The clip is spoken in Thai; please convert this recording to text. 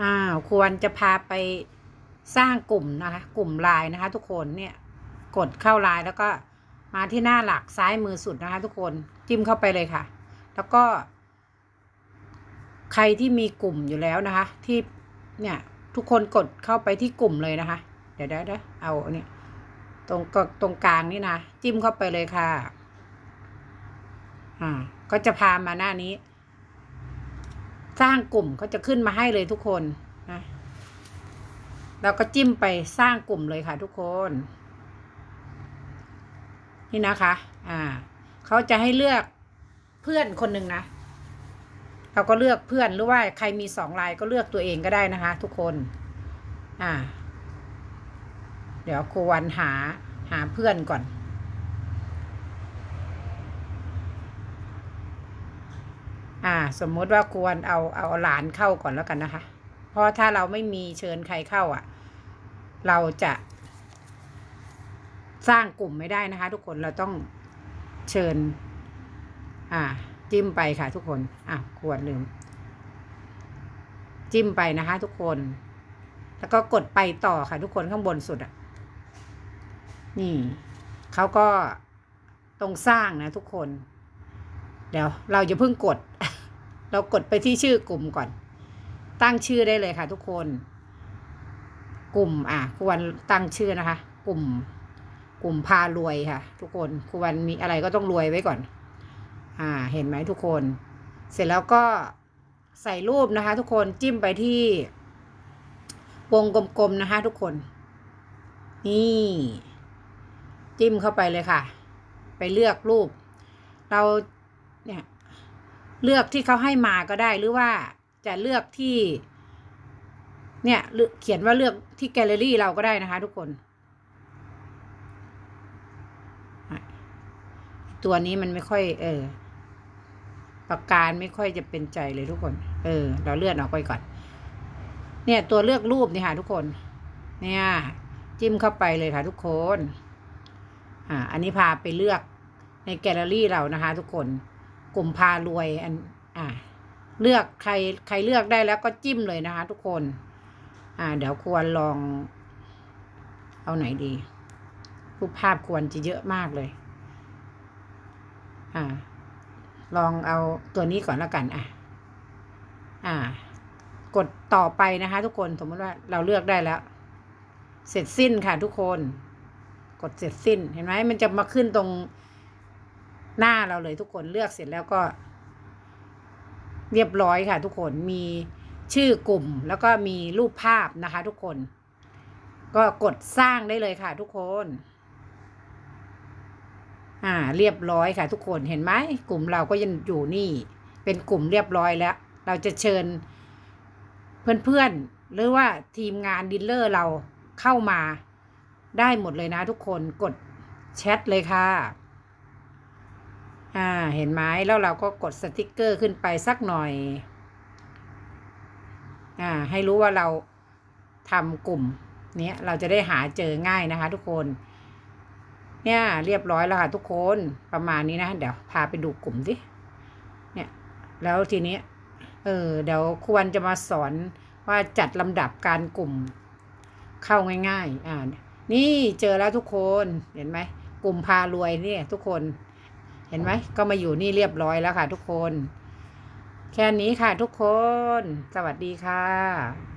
อ้าวควรจะพาไปสร้างกลุ่มนะคะ กลุ่มไลน์นะคะ ทุกคนเนี่ยกดเข้าไลน์แล้วก็มาที่หน้าหลักซ้ายมือสุดนะคะ ทุกคนจิ้มเข้าไปเลยค่ะ แล้วก็ ใครที่มีกลุ่มอยู่แล้วนะคะ ที่เนี่ยทุกคนกดเข้าไปที่กลุ่มเลยนะคะ เดี๋ยวเดี๋ยวเดี๋ยวเอาเนี่ยตรงกตรงกลางนี่นะจิ้มเข้าไปเลยค่ะ อ่า ก็จะพามาหน้านี้ สร้างกลุ่มก็จะขึ้นมาให้เลยทุกคนนะเราก็จิ้มไปสร้างกลุ่มเลยค่ะทุกคน นี่นะคะ อ่าเขาจะให้เลือกเพื่อนคนหนึ่งนะ เราก็เลือกเพื่อนหรือว่าใครมีสองลายก็เลือกตัวเองก็ได้นะคะ ทุกคน อ่า เดี๋ยวครูวันหาหาเพื่อนก่อน อ่า สมมติว่าควรเอาเอาหลานเข้าก่อนแล้วกันนะคะ เพราะถ้าเราไม่มีเชิญใครเข้าอะ เราจะสร้างกลุ่มไม่ได้นะคะ ทุกคนเราต้องเชิญ อ่า จิ้มไปค่ะทุกคนอะควรลืม จิ้มไปนะคะ ทุกคน แล้วก็กดไปต่อค่ะทุกคนข้างบนสุดอะ นี่เขาก็ตรงสร้างนะทุกคน เดี๋ยวเราจะเพิ่งกด เรากดไปที่ชื่อกลุ่มก่อน ตั้งชื่อได้เลยค่ะ ทุกคน กลุ่มอะควรตั้งชื่อนะคะ กลุ่ม กลุ่มพารวยค่ะ ทุกคนควรมีอะไรก็ต้องรวยไว้ก่อน อ่า เห็นไหมทุกคน เสร็จแล้วก็ใส่รูปนะคะ ทุกคนจิ้มไปที่ วงกลมๆนะคะ ทุกคน นี่ จิ้มเข้าไปเลยค่ะ ไปเลือกรูป เราเนี่ย เลือกที่เขาให้มาก็ได้หรือว่าจะเลือกที่ เนี่ยเขียนว่าเลือกที่แกลเลอรี่เราก็ได้นะคะทุกคน ตัวนี้มันไม่ค่อย เออปากกาไม่ค่อยจะเป็นใจเลยทุกคน เออ เราเลื่อนออกไปก่อน เนี่ยตัวเลือกรูปนี่ค่ะทุกคน เนี่ย จิ้มเข้าไปเลยค่ะทุกคน อ่า อันนี้พาไปเลือกในแกลเลอรี่เรานะคะ ทุกคน กลุ่มพารวยอันอ่าเลือกใครใครเลือกได้แล้วก็จิ้มเลยนะคะ ทุกคน อ่า เดี๋ยวควรลอง เอาไหนดีรูปภาพควรจะเยอะมากเลย อ่า ลองเอาตัวนี้ก่อนแล้วกัน อะ อ่า กดต่อไปนะคะ ทุกคนสมมติว่าเราเลือกได้แล้ว เสร็จสิ้นค่ะทุกคน กดเสร็จสิ้น เห็นไหมมันจะมาขึ้นตรง หน้าเราเลยทุกคนเลือกเสร็จแล้วก็ เรียบร้อยค่ะ ทุกคนมีชื่อกลุ่มแล้วก็มีรูปภาพนะคะ ทุกคน ก็กดสร้างได้เลยค่ะ ทุกคน อ่า เรียบร้อยค่ะ ทุกคนเห็นไหมกลุ่มเราก็ยังอยู่นี่ เป็นกลุ่มเรียบร้อยแล้ว เราจะเชิญ เพื่อนๆหรือว่าทีมงานดีลเลอร์เราเข้ามาได้หมดเลยนะทุกคนกดแชทเลยค่ะ เห็นไหมแล้วเราก็กดสติกเกอร์ขึ้นไปสักหน่อย อ่า ให้รู้ว่าเราทำกลุ่มเนี้ยเราจะได้หาเจอง่ายนะคะทุกคน เนี่ยเรียบร้อยแล้วค่ะทุกคนประมาณนี้นะเดี๋ยวพาไปดูกลุ่มดิเนี่ยแล้วทีนี้เออเดี๋ยวควรจะมาสอนว่าจัดลำดับการกลุ่มเข้าง่าย ๆ อ่า นี่เจอแล้วทุกคนเห็นไหมกลุ่มพารวยเนี่ยทุกคน เห็นไหมก็มาอยู่นี่เรียบร้อยแล้วค่ะทุกคน แค่นี้ค่ะทุกคน สวัสดีค่ะ